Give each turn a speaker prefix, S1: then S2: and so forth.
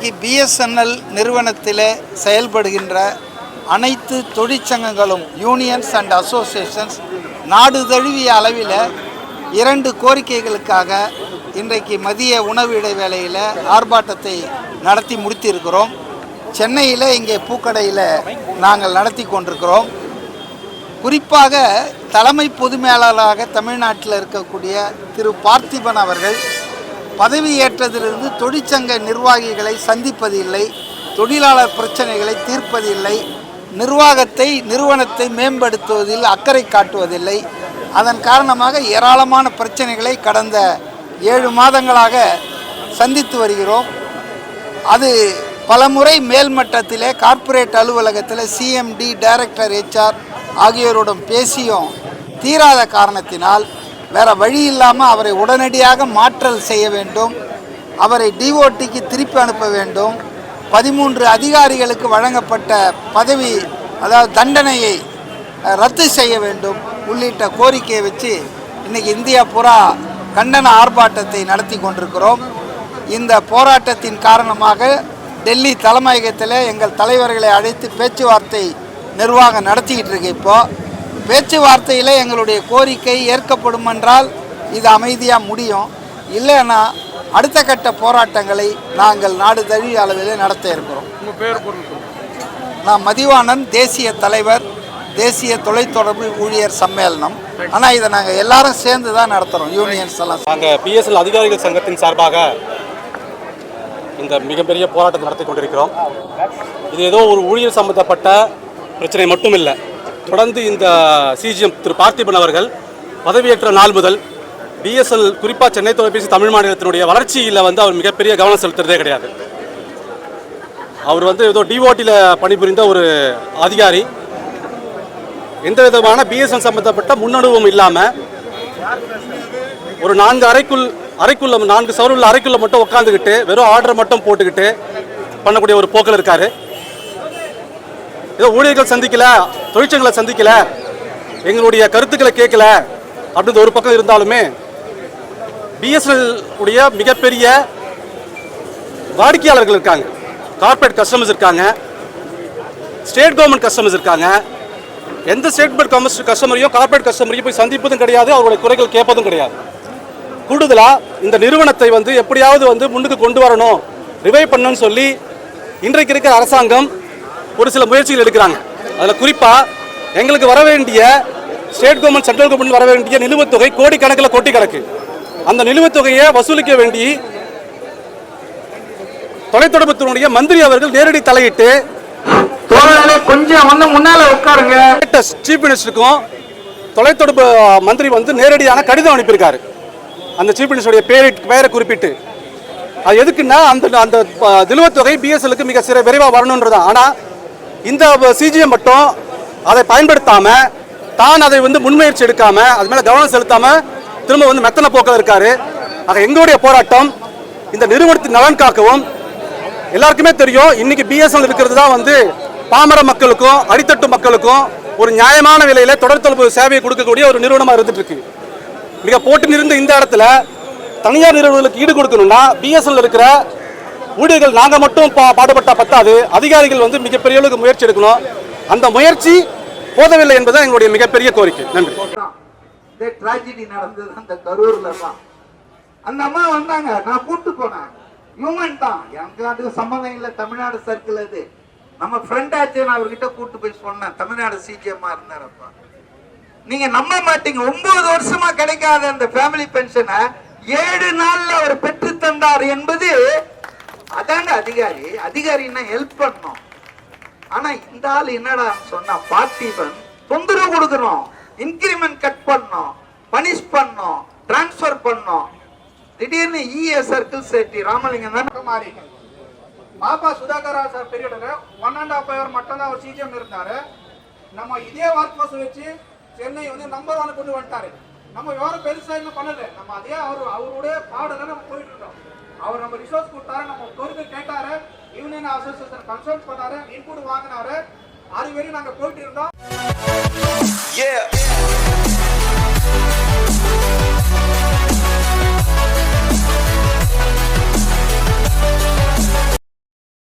S1: இன்றைக்கு பிஎஸ்என்எல் நிறுவனத்தில் செயல்படுகின்ற அனைத்து தொழிற்சங்கங்களும் யூனியன்ஸ் அண்ட் அசோசியேஷன்ஸ் நாடு தழுவிய அளவில் இரண்டு கோரிக்கைகளுக்காக இன்றைக்கு மதிய உணவு இடைவேளையில் ஆர்ப்பாட்டத்தை நடத்தி முடித்திருக்கிறோம். சென்னையில் இங்கே பூக்கடையில் நாங்கள் நடத்தி கொண்டிருக்கிறோம். குறிப்பாக தலைமை பொது மேலாளராக தமிழ்நாட்டில் இருக்கக்கூடிய திரு பார்த்திபன் அவர்கள் பதவியேற்றதிலிருந்து தொழிற்சங்க நிர்வாகிகளை சந்திப்பதில்லை தொழிலாளர் பிரச்சனைகளை தீர்ப்பதில்லை நிர்வாகத்தை நிறுவனத்தை மேம்படுத்துவதில் அக்கறை காட்டுவதில்லை. அதன் காரணமாக ஏராளமான பிரச்சனைகளை கடந்த ஏழு மாதங்களாக சந்தித்து வருகிறோம். அது பலமுறை மேல்மட்டத்திலே கார்ப்பரேட் அலுவலகத்தில் சிஎம்டி டைரக்டர் ஹெச்ஆர் ஆகியோருடன் பேசியும் தீராத காரணத்தினால் வேற வழி இல்லாமல் அவரை உடனடியாக மாற்றல் செய்ய வேண்டும். அவரை டிஓடிக்கு திருப்பி அனுப்ப வேண்டும். பதிமூன்று அதிகாரிகளுக்கு வழங்கப்பட்ட பதவி அதாவது தண்டனையை ரத்து செய்ய வேண்டும். உள்ளிட்ட கோரிக்கையை வச்சு இன்னைக்கு இந்தியா பூரா கண்டன ஆர்ப்பாட்டத்தை நடத்தி கொண்டிருக்கிறோம். இந்த போராட்டத்தின் காரணமாக டெல்லி தலைமையகத்தில் எங்கள் தலைவர்களை அழைத்து பேச்சுவார்த்தை நிர்வாகம் நடத்திக்கிட்டு இருக்கு இப்போது பேச்சுவார்த்தையில் எங்களுடைய கோரிக்கை ஏற்கப்படும் என்றால் இது அமைதியாக முடியும். இல்லைன்னா அடுத்த கட்ட போராட்டங்களை நாங்கள் நாடு தழுவிய அளவில் நடத்த இருக்கிறோம்.
S2: உங்கள் பேர் பொருள்
S1: நான் மதிவாணன் தேசிய தலைவர் தேசிய தொலைத்தொடர்பு ஊழியர் சம்மேளனம். ஆனால் இதை நாங்கள் எல்லாரும் சேர்ந்து தான் நடத்துகிறோம் யூனியன்ஸ் எல்லாம்.
S3: நாங்கள் பிஎஸ்எல் அதிகாரிகள் சங்கத்தின் சார்பாக இந்த மிகப்பெரிய போராட்டத்தை நடத்தி கொண்டிருக்கிறோம். இது ஏதோ ஒரு ஊழியர் சம்பந்தப்பட்ட பிரச்சனை மட்டும் இல்லை தொடர்ந்து இந்த சிஜிஎம் திரு பார்த்திபன் அவர்கள் பதவியேற்ற நாள் முதல் பிஎஸ்எல் குறிப்பாக சென்னை தொலைபேசி தமிழ் மாநிலத்தினுடைய வளர்ச்சியில் வந்து அவர் மிகப்பெரிய கவனம் செலுத்துறதே கிடையாது. அவர் வந்து ஏதோ டிஓடியில் பணிபுரிந்த ஒரு அதிகாரி. எந்த விதமான பிஎஸ்எல் சம்பந்தப்பட்ட முன்னனுபவம் இல்லாமல் ஒரு நான்கு அறைக்குள் அறைக்குள்ள நான்கு சவருள்ள அறைக்குள்ள மட்டும் உட்காந்துக்கிட்டு வெறும் ஆர்டர் மட்டும் போட்டுக்கிட்டு பண்ணக்கூடிய ஒரு போக்கில் இருக்காரு. ஏதோ ஊழியர்கள் சந்திக்கல தொழிற்சங்களை சந்திக்கல எங்களுடைய கருத்துக்களை கேட்கல அப்படின்ற ஒரு பக்கம் இருந்தாலுமே பிஎஸ்என்எல் உடைய மிகப்பெரிய வாடிக்கையாளர்கள் இருக்காங்க. கார்ப்பரேட் கஸ்டமர்ஸ் இருக்காங்க. ஸ்டேட் கவர்மெண்ட் கஸ்டமர்ஸ் இருக்காங்க. எந்த ஸ்டேட் கவர்மெண்ட் கஸ்டமரையும் கார்ப்பரேட் கஸ்டமரையும் போய் சந்திப்பதும் கிடையாது அவருடைய குறைகள் கேட்பதும் கிடையாது. கூடுதலாக இந்த நிறுவனத்தை வந்து எப்படியாவது வந்து முன்னுக்கு கொண்டு வரணும் ரிவைவ் பண்ணணும்னு சொல்லி இன்றைக்கு இருக்கிற அரசாங்கம் ஒரு சில முயற்சிகள் எடுக்கிறாங்க. அதில் குறிப்பாக எங்களுக்கு வர வேண்டிய ஸ்டேட் கவர்மெண்ட் சென்ட்ரல் கவர்மெண்ட் வர வேண்டிய நிலுவைத் தொகை கோடிக்கணக்கில் கொட்டி கிடக்கு அந்த நிலுவைத் தொகையை வசூலிக்க வேண்டி தொலைத்தொடர்புத்துறையுடைய மந்திரி அவர்கள் நேரடி தலையிட்டு
S1: கொஞ்சம் வந்து முன்னால உட்காருங்க.
S3: சீஃப் மினிஸ்டருக்கும் தொலைத்தொடர்பு மந்திரி வந்து நேரடியான கடிதம் அனுப்பியிருக்காரு. அந்த சீஃப் மினிஸ்டருடைய பேரை பெயரை குறிப்பிட்டு. அது எதுக்குன்னா அந்த அந்த நிலுவைத் தொகை பிஎஸ்எலுக்கு மிக சிற விரைவாக வரணுன்றதான் ஆனால் இந்த சிஜிஎம் மட்டும் அதை பயன்படுத்தாம தான் அதை வந்து முன்முயற்சி எடுக்காம அது மேலே கவனம் செலுத்தாம திரும்ப வந்து மெத்தன போக்கில் இருக்காரு. ஆக எங்களுடைய போராட்டம் இந்த நிறுவனத்தின் நலன் காக்கவும் எல்லாருக்குமே தெரியும் இன்னைக்கு பிஎஸ்என்எல் இருக்கிறது தான் வந்து பாமர மக்களுக்கும் அடித்தட்டு மக்களுக்கும் ஒரு நியாயமான விலையில தொடர் தொடர்பு சேவையை கொடுக்கக்கூடிய ஒரு நிறுவனமா இருந்துட்டு இருக்கு. மிக போட்டி நிறைந்த இந்த இடத்துல தனியார் நிறுவனங்களுக்கு ஈடு கொடுக்கணும்னா பிஎஸ்என்எல் இருக்கிற ஊழியர்கள் நாங்கள் மட்டும் பா பாடுபட்டா பத்தாது. அதிகாரிகள் வந்து மிகப்பெரிய அளவுக்கு முயற்சி எடுக்கணும். அந்த முயற்சி போதவில்லை என்பதுதான் எங்களுடைய மிகப்பெரிய கோரிக்கை. நன்றி.
S1: இந்த ட்ராஜடி நடந்தது அந்த கரூர்ல தான். அந்த அம்மா வந்தாங்க. நான் கூட்டு போனேன். ஹியூமன் தான். எனக்கு அதுக்கு சம்மந்தம் இல்லை. தமிழ்நாடு சர்க்கிள் அது. நம்ம ஃப்ரெண்ட் ஆச்சு நான் அவர்கிட்ட கூட்டு போய் சொன்னேன். தமிழ்நாடு சிஜிஎம்மா இருந்தாரப்பா நீங்க நம்ப மாட்டீங்க. ஒன்பது வருஷமா கிடைக்காத அந்த ஃபேமிலி பென்ஷனை ஏழு நாள்ல அவர் பெற்று தந்தார் என்பது அதாங்க அதிகாரி. அதிகாரின்னா ஹெல்ப் பண்ணும். ஆனா இந்த ஆள் என்னடா சொன்னா பார்த்திபன் தொந்தரவு கொடுக்கணும். இன்கிரிமெண்ட் கட் பண்ணும். பனிஷ் பண்ணும். டிரான்ஸ்ஃபர் பண்ணும். திடீர்னு இஏ சர்க்கிள் சேட்டி ராமலிங்கம் தான்
S2: மாறி. பாபா சுதாகரா சார் பீரியடில் ஒன் அண்ட் ஹாஃப் ஹவர் மட்டும் தான் அவர் சிஜிஎம் இருந்தாரு. நம்ம இதே ஒர்க் ஃபோர்ஸ் வச்சு சென்னை வந்து நம்பர் ஒன் கொண்டு வந்துட்டாரு. நம்ம யாரும் பெருசாக இன்னும் பண்ணலை. நம்ம அதே அவர் அவருடைய பாடலை நம்ம போயிட்டு இருக்கோம். அவர் நம்ம ரிசோர்ஸ் கொடுத்தாரு நம்ம பொறுப்பு கேட்டாரு. யூனியன் அசோசியேஷன் கன்சல்ட் பண்ணாரு இன்புட் வாங்கினாரு. அது வரையும் நாங்க போயிட்டு இருந்தோம்.